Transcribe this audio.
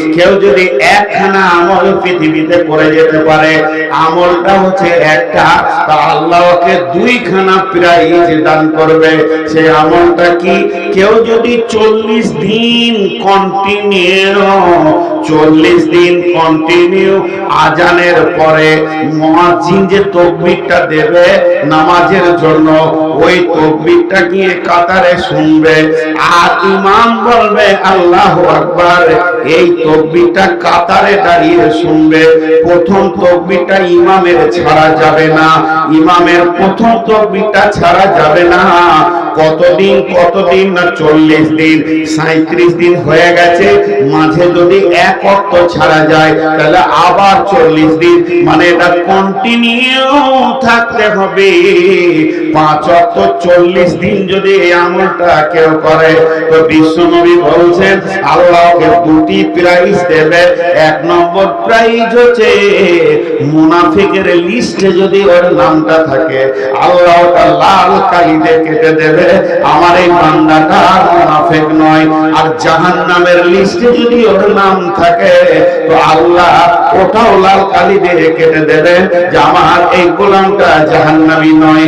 কেউ যদি একখানা আমল পৃথিবীতে করে যেতে পারে, আমলটা হচ্ছে একটা, তা আল্লাহকে দুইখানা প্রাইজ দান করবে। সেই আমলটা কি? কেউ যদি চল্লিশ দিন কন্টিনিউ চল্লিশ দিন কন্টিনিউ আজানের পরে মুয়াজ্জিন যে তকবিরটা দেবে নামাজের জন্য, ওই তকবিরটা গিয়ে কাতারে শুনবে। আর ইমাম বলবে, আল্লাহ আকবার। এই তকবিরটা কাতারে দাঁড়িয়ে শুনবে। প্রথম তকবিরটা ইমামের ছাড়া যাবে না। ইমামের প্রথম তকবিরটা ছাড়া যাবে না। কতদিন কতদিন না চল্লিশ দিন সাঁত্রিশ দিন হয়ে গেছে। মাঝে যদি এক অক্ট ছাড়া যায়, তাহলে আবার চল্লিশ দিন। মানে এটা কন্টিনিউ থাকতে হবে। পাঁচ অক্ট চল্লিশ দিন যদি এই আমলটা কেউ করে, তো বিশ্বনবী বলছেন, আল্লাহকে দুটি প্রাইজ দেবে। এক নম্বর প্রাইজ হচ্ছে মুনাফিকের লিস্টে যদি ওর নামটা থাকে, আল্লাহ ওটা লাল কালিতে কেটে দেবে। আমার এই বান্দাটা মুনাফিক নয়, আর জাহান নামের লিস্টে যদি ওর নাম থাকে, তো আল্লাহ ওটাও লাল কালি দিয়ে কেটে দেবে যে আমার এই গোলামটা জাহান্নামি নয়।